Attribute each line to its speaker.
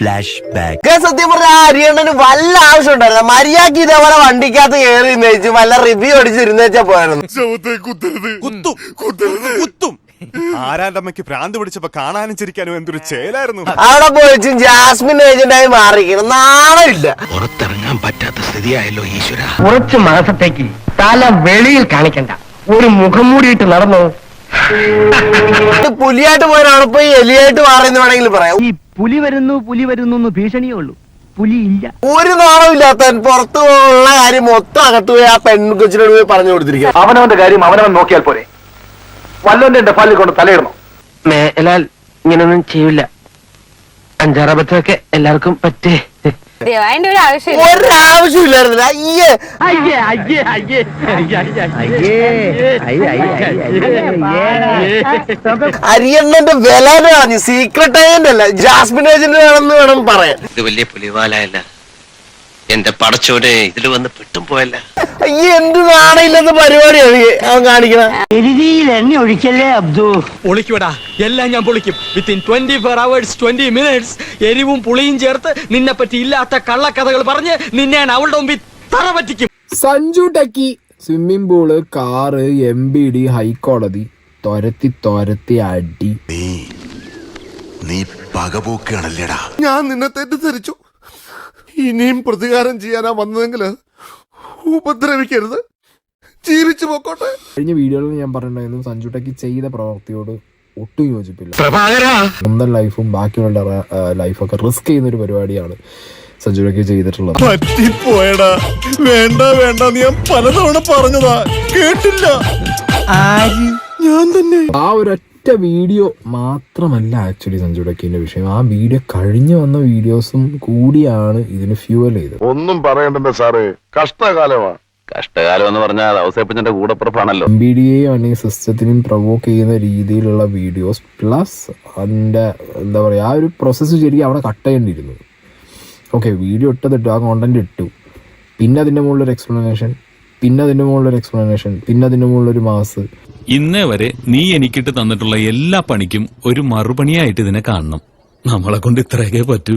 Speaker 1: ഒക്കെ സത്യം പറഞ്ഞ അരിയണ്ണന് വല്ല ആവശ്യം ഉണ്ടായിരുന്നു മര്യാദയ്ക്ക് ഇതേപോലെ വണ്ടിക്കകത്ത് കയറി നയിച്ചു വല്ല റിവ്യൂ അടിച്ചിരുന്നേച്ചാ പോയായിരുന്നു.
Speaker 2: കുത്തും. കുത്തും. ഭ്രാന്ത് പിടിച്ചപ്പോ കാണാനും ചിരിക്കാനും എന്തൊരു ചേലായിരുന്നു.
Speaker 1: അവിടെ പോയിച്ചും ജാസ്മിൻ ഏജന്റായി മാറിക്കണം നാണമില്ല
Speaker 3: പുറത്തിറങ്ങാൻ പറ്റാത്ത സ്ഥിതിയായല്ലോ ഈശ്വര.
Speaker 4: കുറച്ച് മാസത്തേക്ക് തല വെളിയിൽ കാണിക്കണ്ട. ഒരു മുഖം മൂടിയിട്ട് നടന്നു?
Speaker 1: പുലിയായിട്ട് പോയാണ് ഇപ്പൊ എലിയായിട്ട് മാറിയെന്ന് വേണമെങ്കിൽ പറയാം.
Speaker 4: ഈ പുലി വരുന്നു പുലി വരുന്നു എന്ന് ഭീഷണിയേ ഉള്ളൂ. പുലി ഇല്ല
Speaker 1: ഒരു നാണമില്ലാത്തവൻ പുറത്തു പോകാനുള്ള കാര്യം മൊത്തം അകത്ത് പോയി ആ പെൺകൊച്ചിനോട് പോയി പറഞ്ഞു കൊടുത്തിരിക്കുക
Speaker 5: അവനവന്റെ കാര്യം അവനവൻ നോക്കിയാൽ പോരെ. വല്ലവന്റെ എന്റെ പല്ലിൽ കൊണ്ട് തലയിടണം?
Speaker 4: മേലാൽ ഇങ്ങനൊന്നും ചെയ്യില്ല അഞ്ചാറബത്തൊക്കെ എല്ലാവർക്കും പറ്റേ.
Speaker 6: അതിന്റെ ഒരു ആവശ്യമില്ല
Speaker 1: ഒരാവശ്യമില്ലായിരുന്നില്ല അയ്യേ
Speaker 4: അയ്യേ അയ്യേ അയ്യേ
Speaker 1: അരിയണ്ണന്റെ വില സീക്രട്ട് ഏജന്റ് അല്ല ജാസ്മിൻ ഏജന്റ് വേണമെന്ന് വേണം പറയാൻ
Speaker 3: ഇത് വലിയ പുലിവാലയല്ല എന്റെ പടച്ചോനെ ഇതിൽ വന്ന് പെട്ടും പോയല്ല.
Speaker 1: അയ്യേ എന്ത് നാണയില്ലാത്ത പരിപാടിയാണ് അവൻ കാണിക്കണ.
Speaker 4: എരുതിയിൽ എണ്ണ ഒഴിക്കല്ലേ അബ്ദു?
Speaker 7: പൊളിക്കൂടാ എല്ലാം ഞാൻ പൊളിക്കും. Within twenty four hours twenty minutes എരിവും പുളിയും ചേർത്ത് നിന്നെ പറ്റി ഇല്ലാത്ത കള്ളക്കഥകൾ പറഞ്ഞ് നിന്നെ ഞാൻ അവളുടെ മുമ്പിൽ തറ പറ്റിക്കും.
Speaker 8: Sanju ടക്കി swimming pool car M B D ഹൈക്കോടതി തുരത്തി തുരത്തി അടി.
Speaker 9: നീ നീ പകപോക്കുകയാണല്ലേടാ.
Speaker 2: ഞാൻ നിന്നെ തെറ്റിദ്ധരിച്ചു. ഇനിയും പ്രതികാരം ചെയ്യാനാ വന്നതെങ്കിൽ ഉപദ്രവിക്കരുത്. ജീവിച്ചു പോക്കോട്ടെ.
Speaker 8: കഴിഞ്ഞ വീഡിയോയിൽ ഞാൻ പറഞ്ഞിട്ടുണ്ടായിരുന്നു സഞ്ജുടക്ക് ചെയ്ത പ്രവൃത്തിയോട് ഒട്ടും യോജിപ്പില്ല. സ്വന്തം ലൈഫും ബാക്കിയുള്ള ലൈഫൊക്കെ റിസ്ക് ചെയ്യുന്ന ഒരു പരിപാടിയാണ് സഞ്ജുടക്ക് ചെയ്തിട്ടുള്ളത്.
Speaker 2: പറ്റിപ്പോയടാ. വേണ്ട വേണ്ട ഞാൻ പലതവണ പറഞ്ഞതാ. കേട്ടില്ല. ഞാൻ തന്നെ
Speaker 8: ആ ഒരൊറ്റ വീഡിയോ മാത്രമല്ല ആക്ച്വലി സഞ്ജു ടെക്കിന്റെ വിഷയം. ആ വീഡിയോ കഴിഞ്ഞു വന്ന വീഡിയോസും കൂടിയാണ് ഇതിന് ഫ്യൂവൽ ചെയ്തത്.
Speaker 5: ഒന്നും പറയണ്ടല്ലോ സാറ്. കഷ്ടകാലമാണ്. കഷ്ടകാലം എന്ന് പറഞ്ഞാൽ ഔസേപ്പച്ചന്റെ കൂടപ്പുറപ്പാണല്ലോ.
Speaker 8: എം ബി ഡി അല്ലെങ്കിൽ സിസ്റ്റത്തിനും പ്രൊവോക്ക് ചെയ്യുന്ന രീതിയിലുള്ള വീഡിയോസ്. പ്ലസ് അതിന്റെ എന്താ പറയുക ആ ഒരു പ്രോസസ്സ് ശരിക്കും അവിടെ കട്ട് ചെയ്യേണ്ടിയിരുന്നു. ഓക്കെ വീഡിയോ ഇട്ടതിട്ടു ആ കോണ്ടന്റ് ഇട്ടു. പിന്നെ അതിന്റെ മുകളിലൊരു എക്സ്പ്ലനേഷൻ പിന്നെ അതിന്റെ മുകളിലൊരു എക്സ്പ്ലനേഷൻ പിന്നെ അതിന്റെ മുകളിലൊരു മാസ്
Speaker 10: ഇന്നേ വരെ നീ എനിക്കിട്ട് തന്നിട്ടുള്ള എല്ലാ പണിക്കും ഒരു മറുപണിയായിട്ട് ഇതിനെ കാണണം. നമ്മളെ കൊണ്ട് ഇത്രയൊക്കെ പറ്റൂ.